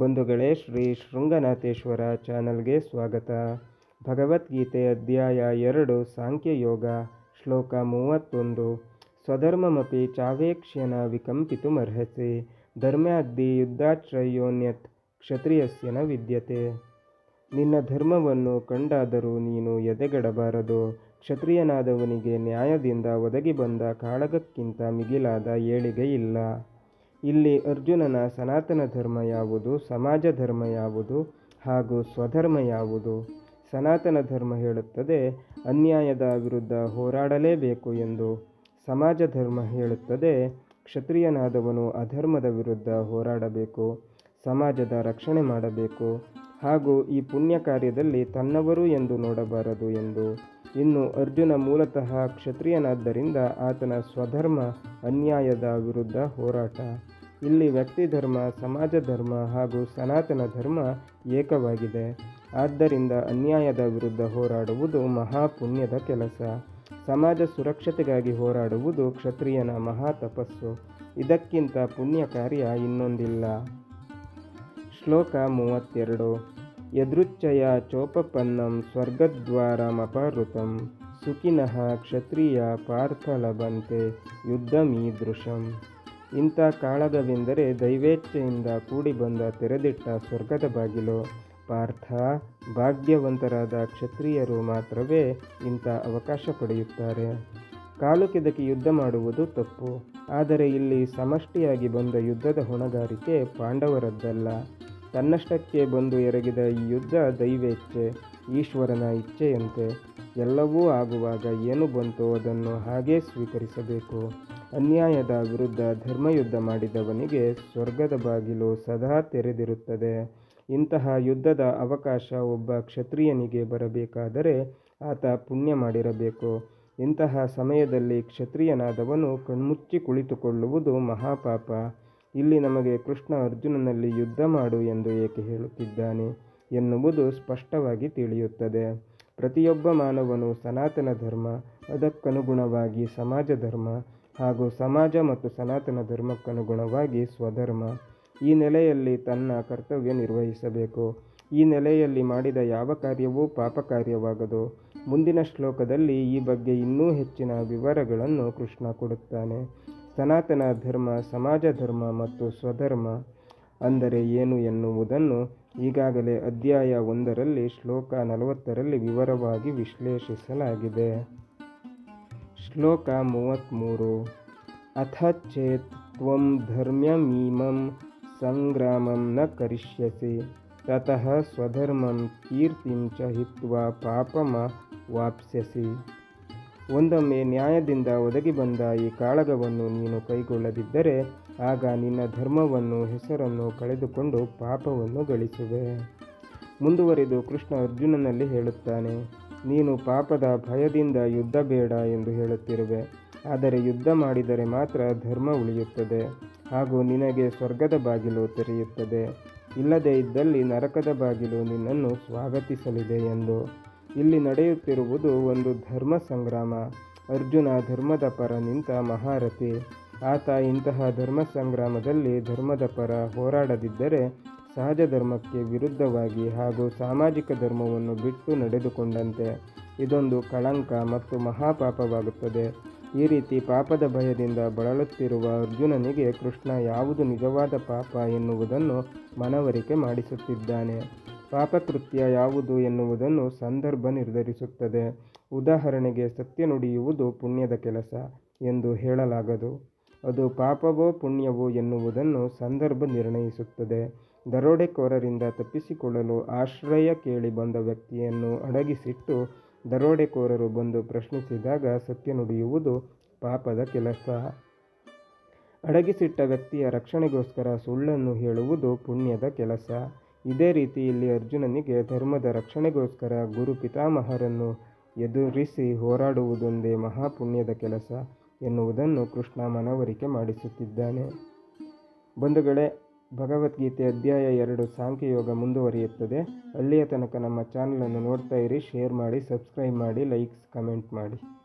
ಬಂಧುಗಳೇ, ಶ್ರೀ ಶೃಂಗನಾಥೇಶ್ವರ ಚಾನಲ್ಗೆ ಸ್ವಾಗತ. ಭಗವದ್ಗೀತೆ ಅಧ್ಯಾಯ ಎರಡು ಸಾಂಖ್ಯಯೋಗ ಶ್ಲೋಕ ಮೂವತ್ತೊಂದು. ಸ್ವಧರ್ಮಮಪಿ ಚಾವೇಕ್ಷ್ಯನ ವಿಕಂಪಿತುಮರ್ಹಸಿ ಧರ್ಮ್ಯಾದ್ದಿ ಯುದ್ಧಾಶ್ರಯೋನ್ಯತ್ ಕ್ಷತ್ರಿಯಸ್ಯನ ವಿದ್ಯತೆ. ನಿನ್ನ ಧರ್ಮವನ್ನು ಕಂಡಾದರೂ ನೀನು ಎದೆಗಡಬಾರದು. ಕ್ಷತ್ರಿಯನಾದವನಿಗೆ ನ್ಯಾಯದಿಂದ ಒದಗಿ ಬಂದ ಕಾಳಗಕ್ಕಿಂತ ಮಿಗಿಲಾದ ಏಳಿಗೆ ಇಲ್ಲ ಇಲ್ಲಿ ಅರ್ಜುನನ ಸನಾತನ ಧರ್ಮ ಯಾವುದು, ಸಮಾಜ ಧರ್ಮ ಯಾವುದು ಹಾಗೂ ಸ್ವಧರ್ಮ ಯಾವುದು? ಸನಾತನ ಧರ್ಮ ಹೇಳುತ್ತದೆ, ಅನ್ಯಾಯದ ವಿರುದ್ಧ ಹೋರಾಡಲೇಬೇಕು ಎಂದು. ಸಮಾಜ ಧರ್ಮ ಹೇಳುತ್ತದೆ, ಕ್ಷತ್ರಿಯನಾದವನು ಅಧರ್ಮದ ವಿರುದ್ಧ ಹೋರಾಡಬೇಕು, ಸಮಾಜದ ರಕ್ಷಣೆ ಮಾಡಬೇಕು ಹಾಗೂ ಈ ಪುಣ್ಯ ಕಾರ್ಯದಲ್ಲಿ ತನ್ನವರು ಎಂದು ನೋಡಬಾರದು ಎಂದು. ಇನ್ನು ಅರ್ಜುನ ಮೂಲತಃ ಕ್ಷತ್ರಿಯನಾದ್ದರಿಂದ ಆತನ ಸ್ವಧರ್ಮ ಅನ್ಯಾಯದ ವಿರುದ್ಧ ಹೋರಾಟ. ಇಲ್ಲಿ ವ್ಯಕ್ತಿ ಧರ್ಮ, ಸಮಾಜ ಧರ್ಮ ಹಾಗೂ ಸನಾತನ ಧರ್ಮ ಏಕವಾಗಿದೆ. ಆದ್ದರಿಂದ ಅನ್ಯಾಯದ ವಿರುದ್ಧ ಹೋರಾಡುವುದು ಮಹಾಪುಣ್ಯದ ಕೆಲಸ. ಸಮಾಜ ಸುರಕ್ಷತೆಗಾಗಿ ಹೋರಾಡುವುದು ಕ್ಷತ್ರಿಯನ ಮಹಾ ತಪಸ್ಸು ಇದಕ್ಕಿಂತ ಪುಣ್ಯ ಕಾರ್ಯ ಇನ್ನೊಂದಿಲ್ಲ. ಶ್ಲೋಕ ಮೂವತ್ತೆರಡು. ಯದೃಚ್ಛಯ ಚೋಪಪನ್ನಂ ಸ್ವರ್ಗದ್ವಾರಮಪಹೃತಂ. ಸುಖಿನಃ ಕ್ಷತ್ರಿಯ ಪಾರ್ಥ ಲಭಂತೆ ಯುದ್ಧಮೀದೃಶಂ. ಇಂಥ ಕಾಳಗವೆಂದರೆ ದೈವೇಚ್ಛೆಯಿಂದ ಕೂಡಿ ಬಂದ ತೆರೆದಿಟ್ಟ ಸ್ವರ್ಗದ ಬಾಗಿಲು. ಪಾರ್ಥ, ಭಾಗ್ಯವಂತರಾದ ಕ್ಷತ್ರಿಯರು ಮಾತ್ರವೇ ಇಂಥ ಅವಕಾಶ ಪಡೆಯುತ್ತಾರೆ. ಕಾಲು ಕೆದಕಿ ಯುದ್ಧ ಮಾಡುವುದು ತಪ್ಪು. ಆದರೆ ಇಲ್ಲಿ ಸಮಷ್ಟಿಯಾಗಿ ಬಂದ ಯುದ್ಧದ ಹೊಣೆಗಾರಿಕೆ ಪಾಂಡವರದ್ದಲ್ಲ. ತನ್ನಷ್ಟಕ್ಕೆ ಬಂದು ಎರಗಿದ ಈ ಯುದ್ಧ ದೈವೇಚ್ಛೆ. ಈಶ್ವರನ ಇಚ್ಛೆಯಂತೆ ಎಲ್ಲವೂ ಆಗುವಾಗ ಏನು ಬಂತೋ ಅದನ್ನು ಹಾಗೇ ಸ್ವೀಕರಿಸಬೇಕು. ಅನ್ಯಾಯದ ವಿರುದ್ಧ ಧರ್ಮಯುದ್ಧ ಮಾಡಿದವನಿಗೆ ಸ್ವರ್ಗದ ಬಾಗಿಲು ಸದಾ ತೆರೆದಿರುತ್ತದೆ. ಇಂತಹ ಯುದ್ಧದ ಅವಕಾಶ ಒಬ್ಬ ಕ್ಷತ್ರಿಯನಿಗೆ ಬರಬೇಕಾದರೆ ಆತ ಪುಣ್ಯ ಮಾಡಿರಬೇಕು. ಇಂತಹ ಸಮಯದಲ್ಲಿ ಕ್ಷತ್ರಿಯನಾದವನು ಕಣ್ಮುಚ್ಚಿ ಕುಳಿತುಕೊಳ್ಳುವುದು ಮಹಾಪಾಪ. ಇಲ್ಲಿ ನಮಗೆ ಕೃಷ್ಣ ಅರ್ಜುನನಲ್ಲಿ ಯುದ್ಧ ಮಾಡು ಎಂದು ಏಕೆ ಹೇಳುತ್ತಿದ್ದಾನೆ? ಎನ್ನುವುದು ಸ್ಪಷ್ಟವಾಗಿ ತಿಳಿಯುತ್ತದೆ. ಪ್ರತಿಯೊಬ್ಬ ಮಾನವನು ಸನಾತನ ಧರ್ಮ, ಅದಕ್ಕನುಗುಣವಾಗಿ ಸಮಾಜ ಧರ್ಮ ಹಾಗೂ ಸಮಾಜ ಮತ್ತು ಸನಾತನ ಧರ್ಮಕ್ಕನುಗುಣವಾಗಿ ಸ್ವಧರ್ಮ. ಈ ನೆಲೆಯಲ್ಲಿ ತನ್ನ ಕರ್ತವ್ಯ ನಿರ್ವಹಿಸಬೇಕು. ಈ ನೆಲೆಯಲ್ಲಿ ಮಾಡಿದ ಯಾವ ಕಾರ್ಯವೂ ಪಾಪ ಕಾರ್ಯವಾಗದು ಮುಂದಿನ ಶ್ಲೋಕದಲ್ಲಿ ಈ ಬಗ್ಗೆ ಇನ್ನೂ ಹೆಚ್ಚಿನ ವಿವರಗಳನ್ನು ಕೃಷ್ಣ ಕೊಡುತ್ತಾನೆ. ಸನಾತನ ಧರ್ಮ, ಸಮಾಜ ಧರ್ಮ ಮತ್ತು ಸ್ವಧರ್ಮ ಅಂದರೆ ಏನು ಎನ್ನುವುದನ್ನು ಈಗಾಗಲೇ ಅಧ್ಯಾಯ ಒಂದರಲ್ಲಿ ಶ್ಲೋಕ ನಲವತ್ತರಲ್ಲಿ ವಿವರವಾಗಿ ವಿಶ್ಲೇಷಿಸಲಾಗಿದೆ. ಶ್ಲೋಕ ಮೂವತ್ತ್ಮೂರು ಅಥ ಚೇತ್ ತ್ವಂ ಧರ್ಮ್ಯಮೀಮಂ ಸಂಗ್ರಾಮಂ ನ ಕರಿಷ್ಯಸಿ, ತತಃ ಸ್ವಧರ್ಮಂ ಕೀರ್ತಿಂ ಚ ಹಿತ್ವಾ ಪಾಪಮ ವಾಪ್ಸ್ಯಸಿ. ಒಂದೊಮ್ಮೆ ನ್ಯಾಯದಿಂದ ಒದಗಿ ಬಂದ ಈ ಕಾಳಗವನ್ನು ನೀನು ಕೈಗೊಳ್ಳದಿದ್ದರೆ ಆಗ ನಿನ್ನ ಧರ್ಮವನ್ನು, ಹೆಸರನ್ನು ಕಳೆದುಕೊಂಡು ಪಾಪವನ್ನು ಗಳಿಸುವೆ. ಮುಂದುವರಿದು ಕೃಷ್ಣ ಅರ್ಜುನನಲ್ಲಿ ಹೇಳುತ್ತಾನೆ, ನೀನು ಪಾಪದ ಭಯದಿಂದ ಯುದ್ಧ ಬೇಡ ಎಂದು ಹೇಳುತ್ತಿರುವೆ. ಆದರೆ ಯುದ್ಧ ಮಾಡಿದರೆ ಮಾತ್ರ ಧರ್ಮ ಉಳಿಯುತ್ತದೆ. ಹಾಗೂ ನಿನಗೆ ಸ್ವರ್ಗದ ಬಾಗಿಲು ತೆರೆಯುತ್ತದೆ. ಇಲ್ಲದೇ ಇದ್ದಲ್ಲಿ ನರಕದ ಬಾಗಿಲು ನಿನ್ನನ್ನು ಸ್ವಾಗತಿಸಲಿದೆ ಎಂದು. ಇಲ್ಲಿ ನಡೆಯುತ್ತಿರುವುದು ಒಂದು ಧರ್ಮ ಸಂಗ್ರಾಮ. ಅರ್ಜುನ ಧರ್ಮದ ಪರ ನಿಂತ ಮಹಾರಥಿ. ಆತ ಇಂತಹ ಧರ್ಮ ಸಂಗ್ರಾಮದಲ್ಲಿ ಧರ್ಮದ ಪರ ಹೋರಾಡದಿದ್ದರೆ ಸಹಜ ಧರ್ಮಕ್ಕೆ ವಿರುದ್ಧವಾಗಿ ಹಾಗೂ ಸಾಮಾಜಿಕ ಧರ್ಮವನ್ನು ಬಿಟ್ಟು ನಡೆದುಕೊಂಡಂತೆ. ಇದೊಂದು ಕಳಂಕ ಮತ್ತು ಮಹಾಪಾಪವಾಗುತ್ತದೆ. ಈ ರೀತಿ ಪಾಪದ ಭಯದಿಂದ ಬಳಲುತ್ತಿರುವ ಅರ್ಜುನನಿಗೆ ಕೃಷ್ಣ ಯಾವುದು ನಿಜವಾದ ಪಾಪ ಎನ್ನುವುದನ್ನು ಮನವರಿಕೆ ಮಾಡಿಸುತ್ತಿದ್ದಾನೆ. ಪಾಪಕೃತ್ಯ ಯಾವುದು ಎನ್ನುವುದನ್ನು ಸಂದರ್ಭ ನಿರ್ಧರಿಸುತ್ತದೆ. ಉದಾಹರಣೆಗೆ ಸತ್ಯ ನುಡಿಯುವುದು ಪುಣ್ಯದ ಕೆಲಸ ಎಂದು ಹೇಳಲಾಗದು. ಅದು ಪಾಪವೋ ಪುಣ್ಯವೋ ಎನ್ನುವುದನ್ನು ಸಂದರ್ಭ ನಿರ್ಣಯಿಸುತ್ತದೆ. ದರೋಡೆಕೋರರಿಂದ ತಪ್ಪಿಸಿಕೊಳ್ಳಲು ಆಶ್ರಯ ಕೇಳಿ ಬಂದ ವ್ಯಕ್ತಿಯನ್ನು ಅಡಗಿಸಿಟ್ಟು ದರೋಡೆಕೋರರು ಬಂದು ಪ್ರಶ್ನಿಸಿದಾಗ ಸತ್ಯ ನುಡಿಯುವುದು ಪಾಪದ ಕೆಲಸ. ಅಡಗಿಸಿಟ್ಟ ವ್ಯಕ್ತಿಯ ರಕ್ಷಣೆಗೋಸ್ಕರ ಸುಳ್ಳನ್ನು ಹೇಳುವುದು ಪುಣ್ಯದ ಕೆಲಸ. ಇದೇ ರೀತಿ ಇಲ್ಲಿ ಅರ್ಜುನನಿಗೆ ಧರ್ಮದ ರಕ್ಷಣೆಗೋಸ್ಕರ ಗುರು ಪಿತಾಮಹರನ್ನು ಎದುರಿಸಿ ಹೋರಾಡುವುದೊಂದೇ ಮಹಾಪುಣ್ಯದ ಕೆಲಸ. ಎನ್ನುವುದನ್ನು ಕೃಷ್ಣ ಮನವರಿಕೆ ಮಾಡಿಸುತ್ತಿದ್ದಾನೆ. ಬಂಧುಗಳೇ, ಭಗವದ್ಗೀತೆ ಅಧ್ಯಾಯ ಎರಡು ಸಾಂಖ್ಯಯೋಗ ಮುಂದುವರಿಯುತ್ತದೆ. ಅಲ್ಲಿಯ ತನಕ ನಮ್ಮ ಚಾನಲನ್ನು ನೋಡ್ತಾ ಇರಿ, ಶೇರ್ ಮಾಡಿ, ಸಬ್ಸ್ಕ್ರೈಬ್ ಮಾಡಿ, ಲೈಕ್ಸ್, ಕಮೆಂಟ್ ಮಾಡಿ.